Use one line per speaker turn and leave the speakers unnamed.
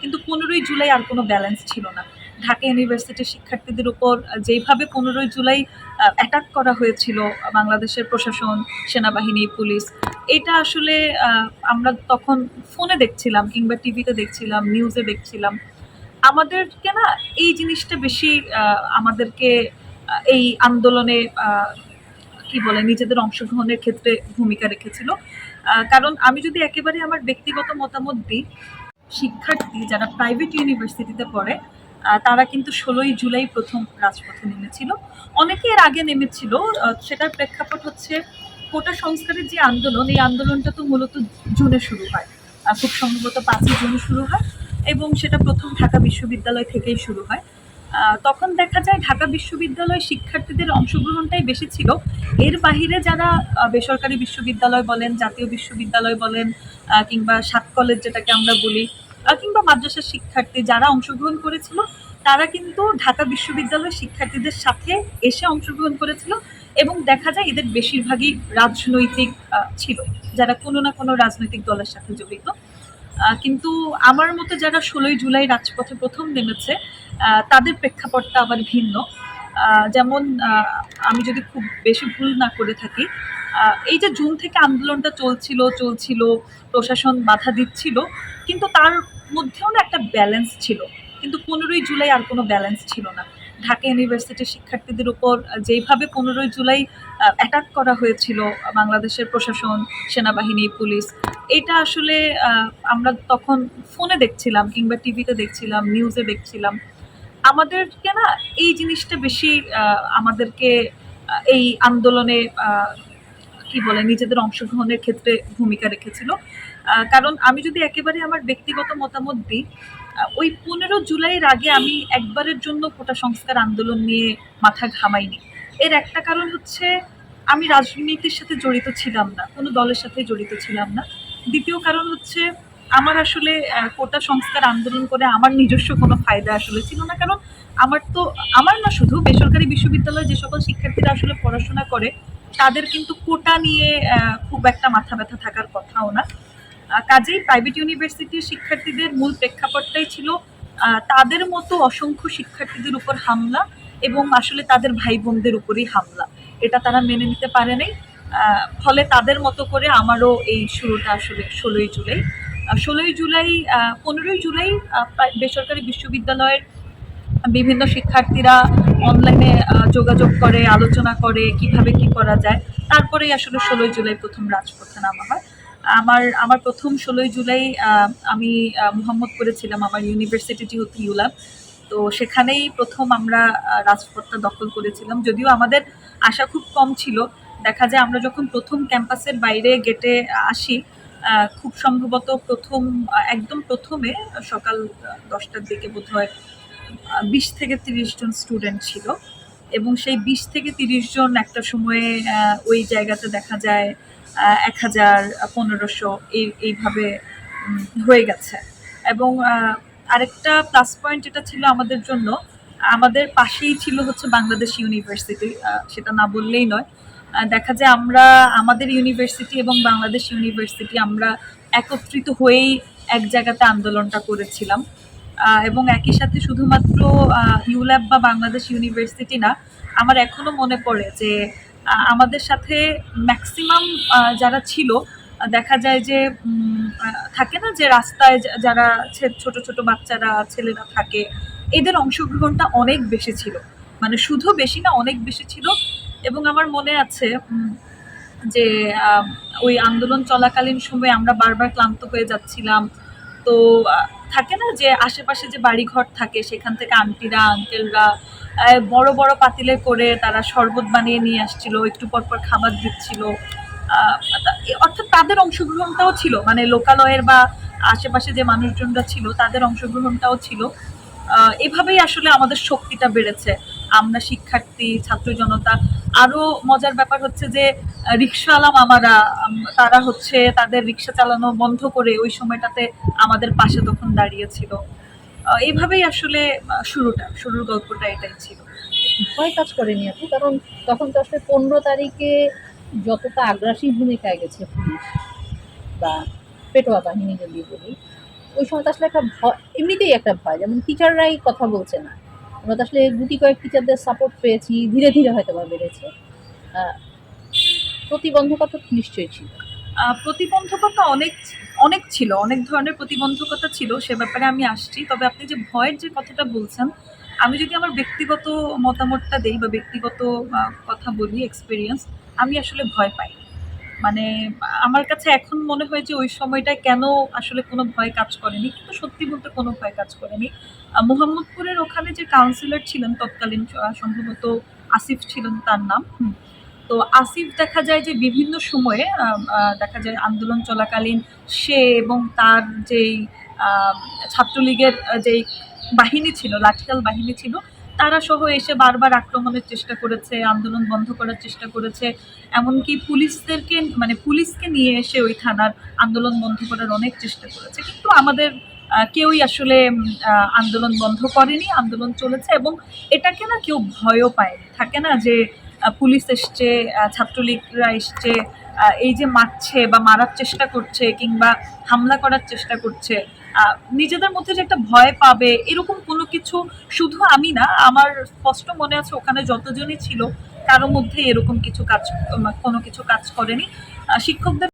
কিন্তু পনেরোই জুলাই আর কোনো ব্যালেন্স ছিল না। ঢাকা ইউনিভার্সিটির শিক্ষার্থীদের উপর যেইভাবে পনেরোই জুলাই অ্যাটাক করা হয়েছিল বাংলাদেশের প্রশাসন, সেনাবাহিনী, পুলিশ, এটা আসলে আমরা তখন ফোনে দেখছিলাম কিংবা টিভিতে দেখছিলাম নিউজে দেখছিলাম। আমাদেরকে না এই জিনিসটা বেশি আমাদেরকে এই আন্দোলনে কি বলে, নিজেদের অংশগ্রহণের ক্ষেত্রে ভূমিকা রেখেছিল। কারণ আমি যদি একেবারে আমার ব্যক্তিগত মতামত দিই শিক্ষার্থী যারা প্রাইভেট ইউনিভার্সিটিতে পড়ে তারা কিন্তু ষোলোই জুলাই প্রথম রাজপথে নেমেছিল। অনেকে এর আগে নেমেছিল সেটার প্রেক্ষাপট হচ্ছে কোটা সংস্কারের যে আন্দোলন, এই আন্দোলনটা তো মূলত জুনে শুরু হয়। খুব সম্ভবত পাঁচই জুনে শুরু হয় এবং সেটা প্রথম ঢাকা বিশ্ববিদ্যালয় থেকেই শুরু হয়। তখন দেখা যায় ঢাকা বিশ্ববিদ্যালয় শিক্ষার্থীদের অংশগ্রহণটাই বেশি ছিল। এর বাহিরে যারা বেসরকারি বিশ্ববিদ্যালয় বলেন, জাতীয় বিশ্ববিদ্যালয় বলেন কিংবা সাত কলেজ যেটাকে আমরা বলি কিংবা মাদ্রাসার শিক্ষার্থী যারা অংশগ্রহণ করেছিল, তারা কিন্তু ঢাকা বিশ্ববিদ্যালয়ের শিক্ষার্থীদের সাথে এসে অংশগ্রহণ করেছিল এবং দেখা যায় এদের বেশিরভাগই রাজনৈতিক ছিল, যারা কোনো না কোনো রাজনৈতিক দলের সাথে জড়িত। কিন্তু আমার মতো যারা ষোলোই জুলাই রাজপথে প্রথম নেমেছে তাদের প্রেক্ষাপটটা আবার ভিন্ন। যেমন আমি যদি খুব বেশি ভুল না করে থাকি এই যে জুন থেকে আন্দোলনটা চলছিল চলছিল, প্রশাসন বাধা দিচ্ছিল, কিন্তু তার মধ্যেও না একটা ব্যালেন্স ছিল। কিন্তু পনেরোই জুলাই আর কোনো ব্যালেন্স ছিল না। ঢাকা ইউনিভার্সিটির শিক্ষার্থীদের উপর যেইভাবে পনেরোই জুলাই অ্যাটাক করা হয়েছিল বাংলাদেশের প্রশাসন, সেনাবাহিনী, পুলিশ, এটা আসলে আমরা তখন ফোনে দেখছিলাম কিংবা টিভিতে দেখছিলাম নিউজে দেখছিলাম। আমাদেরকে না এই জিনিসটা বেশি আমাদেরকে এই আন্দোলনে কি বলে, নিজেদের অংশগ্রহণের ক্ষেত্রে ভূমিকা রেখেছিল। কারণ আমি যদি একেবারে আমার ব্যক্তিগত মতামত দিই ওই পনেরো জুলাইয়ের আগে আমি একবারের জন্য কোটা সংস্কার আন্দোলন নিয়ে মাথা ঘামাইনি। এর একটা কারণ হচ্ছে আমি রাজনীতির সাথে জড়িত ছিলাম না, কোনো দলের সাথে জড়িত ছিলাম না। দ্বিতীয় কারণ হচ্ছে আমার আসলে কোটা সংস্কার আন্দোলন করে আমার নিজস্ব কোনো ফায়দা আসলে ছিল না। কারণ আমার তো, আমার না শুধু বেসরকারি বিশ্ববিদ্যালয়ে যে সকল শিক্ষার্থীরা আসলে পড়াশোনা করে, তাদের কিন্তু কোটা নিয়ে খুব একটা মাথা ব্যথা থাকার কথাও না। কাজেই প্রাইভেট ইউনিভার্সিটির শিক্ষার্থীদের মূল প্রেক্ষাপটটাই ছিল তাদের মতো অসংখ্য শিক্ষার্থীদের উপর হামলা এবং আসলে তাদের ভাই বোনদের উপরেই হামলা। এটা তারা মেনে নিতে পারে নাই। ফলে তাদের মতো করে আমারও এই শুরুটা আসলে ষোলোই জুলাই। ষোলোই জুলাই পনেরোই জুলাই বেসরকারি বিশ্ববিদ্যালয়ের বিভিন্ন শিক্ষার্থীরা অনলাইনে যোগাযোগ করে, আলোচনা করে, কীভাবে কি করা যায়। তারপরেই আসলে ষোলোই জুলাই প্রথম রাজপথে নামা হয়। আমার আমার প্রথম ষোলোই জুলাই আমি আহ, মোহাম্মদপুরে ছিলাম আমার ইউনিভার্সিটিটি হচ্ছে ইউলাব তো সেখানেই প্রথম আমরা রাজপথটা দখল করেছিলাম। যদিও আমাদের আশা খুব কম ছিল। দেখা যায় আমরা যখন প্রথম ক্যাম্পাসের বাইরে গেটে আসি খুব সম্ভবত প্রথম একদম প্রথমে সকাল দশটার দিকে বোধ হয় বিশ থেকে তিরিশ জন স্টুডেন্ট ছিল। এবং সেই বিশ থেকে তিরিশ জন একটা সময়ে ওই জায়গাতে দেখা যায় এক হাজার পনেরোশো এই, এইভাবে হয়ে গেছে। এবং আরেকটা প্লাস পয়েন্ট এটা ছিল আমাদের জন্য। আমাদের পাশেই ছিল হচ্ছে বাংলাদেশ ইউনিভার্সিটি সেটা না বললেই নয়। দেখা যায় আমরা, আমাদের ইউনিভার্সিটি এবং বাংলাদেশ ইউনিভার্সিটি আমরা একত্রিত হয়েই এক জায়গাতে আন্দোলনটা করেছিলাম। এবং একই সাথে শুধুমাত্র ইউল্যাব বা বাংলাদেশ ইউনিভার্সিটি না, আমার এখনও মনে পড়ে যে আমাদের সাথে ম্যাক্সিমাম যারা ছিল দেখা যায় যে থাকে না যে রাস্তায় যারা ছোট ছোট বাচ্চারা, ছেলেরা থাকে, এদের অংশগ্রহণটা অনেক বেশি ছিল। মানে শুধু বেশি না, অনেক বেশি ছিল। এবং আমার মনে আছে যে ওই আন্দোলন চলাকালীন সময়ে আমরা বারবার ক্লান্ত হয়ে যাচ্ছিলাম। তো থাকে না যে, আশেপাশে যে বাড়িঘর থাকে, সেখান থেকে আন্টিরা, আঙ্কেলরা বড় বড় পাতিলে করে তারা শরবত বানিয়ে নিয়ে আসছিল, একটু পর পর খাবার দিচ্ছিল। অর্থাৎ তাদের অংশগ্রহণটাও ছিল মানে লোকালয়ের বা আশেপাশে যে মানুষজনরা ছিল, তাদের অংশগ্রহণটাও ছিল। এভাবেই আসলে আমাদের শক্তিটা বেড়েছে। আমরা শিক্ষার্থী, ছাত্র জনতা আরও মজার ব্যাপার হচ্ছে যে রিক্সাওয়ালা মামারা তারা হচ্ছে তাদের রিক্সা চালানো বন্ধ করে ওই সময়টাতে আমাদের পাশে তখন দাঁড়িয়েছিল এইভাবেই আসলে শুরুটা, শুরুর গল্পটা এটাই ছিল।
ভয় কাজ করেনি আপু কারণ তখন তো আসলে পনেরো তারিখে যতটা আগ্রাসী ভূমিকায় গেছে পুলিশ বা পেটোয়া বাহিনী যদি বলি, ওই সময় আসলে একটা ভয়, এমনিতেই একটা ভয়, যেমন টিচাররাই কথা বলছে না। আমরা তো আসলে গুটি কয়েক টিচারদের সাপোর্ট পেয়েছি, ধীরে ধীরে হয়তো বা বেড়েছে প্রতিবন্ধকতা নিশ্চয়ই ছিল।
প্রতিবন্ধকতা অনেক অনেক ছিল, অনেক ধরনের প্রতিবন্ধকতা ছিল, সে ব্যাপারে আমি আসছি। তবে আপনি যে ভয়ের যে কথাটা বলছেন, আমি যদি আমার ব্যক্তিগত মতামতটা দেই বা ব্যক্তিগত কথা বলি এক্সপিরিয়েন্স আমি আসলে ভয় পাই। মানে আমার কাছে এখন মনে হয় যে ওই সময়টায় কেন আসলে কোনো ভয় কাজ করেনি, কিন্তু সত্যি বলতে কোনো ভয় কাজ করেনি। মোহাম্মদপুরের ওখানে যে কাউন্সিলর ছিলেন, তৎকালীন সম্ভবত আসিফ ছিলেন তার নাম। তো আসিফ দেখা যায় যে বিভিন্ন সময়ে দেখা যায় আন্দোলন চলাকালীন সে এবং তার যেই ছাত্রলীগের যেই বাহিনী ছিল, লাঠিয়াল বাহিনী ছিল, তারা সহ এসে বারবার আক্রমণের চেষ্টা করেছে, আন্দোলন বন্ধ করার চেষ্টা করেছে। এমনকি পুলিশদেরকে মানে পুলিশকে নিয়ে এসে ওই থানার আন্দোলন বন্ধ করার অনেক চেষ্টা করেছে। কিন্তু আমাদের কেউই আসলে আন্দোলন বন্ধ করেনি, আন্দোলন চলেছে এবং এটাকে না কেউ ভয়ও পায়নি। থাকে না যে পুলিশ এসছে ছাত্রলীগরা এসছে এই যে মারছে বা মারার চেষ্টা করছে কিংবা হামলা করার চেষ্টা করছে নিজেদের মধ্যে যে একটা ভয় পাবে, এরকম কোনো কিছু শুধু আমি না, আমার স্পষ্ট মনে আছে ওখানে যতজনই ছিল, কারও মধ্যে এরকম কিছু কাজ কোনো কিছু কাজ করেনি। শিক্ষকদের